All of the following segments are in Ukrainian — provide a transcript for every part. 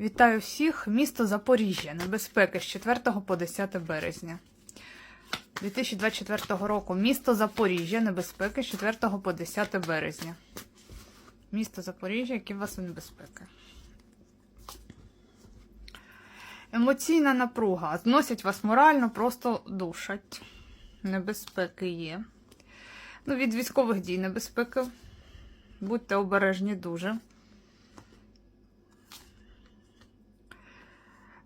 Вітаю всіх! Місто Запоріжжя. Небезпеки з 4 по 10 березня. 2024 року. Місто Запоріжжя. Небезпеки з 4 по 10 березня. Місто Запоріжжя, які у вас небезпеки. Емоційна напруга. Зносять вас морально, просто душать. Небезпеки є. Ну, від військових дій небезпеки. Будьте обережні дуже.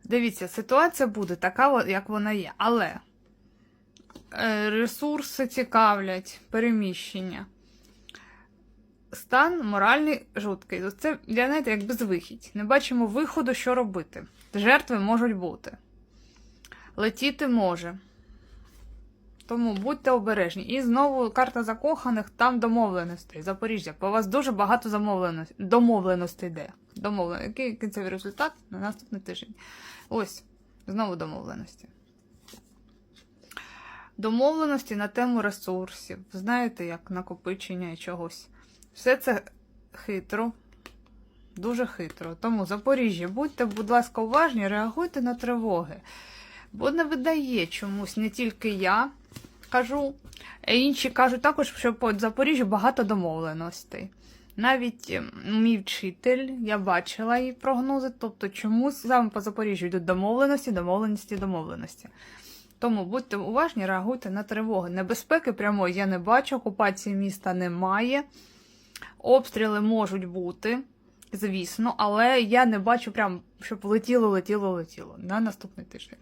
Дивіться, ситуація буде така, як вона є. Але е, ресурси цікавлять, переміщення. Стан моральний жуткий. Це для знаєте, як безвихідь. Не бачимо виходу, що робити. Жертви можуть бути. Летіти може. Тому будьте обережні. І знову карта закоханих, там домовленостей. Запоріжжя. По вас дуже багато. Домовленостей йде. Домовлен... Який кінцевий результат на наступний тиждень? Ось, знову домовленості. Домовленості на тему ресурсів. Знаєте, як накопичення чогось. Все це хитро, дуже хитро. Тому Запоріжжя, будьте, будь ласка, уважні, реагуйте на тривоги. Бо не видає чомусь не тільки я кажу, а інші кажуть також, що по Запоріжжю багато домовленостей. Навіть ем, мій вчитель, я бачила її прогнози, тобто чомусь саме по Запоріжжю йдуть домовленості, домовленості, домовленості. Тому будьте уважні, реагуйте на тривоги. Небезпеки прямої я не бачу, окупації міста немає. Обстріли можуть бути, звісно, але я не бачу прям, щоб летіло, летіло, летіло на наступний тиждень.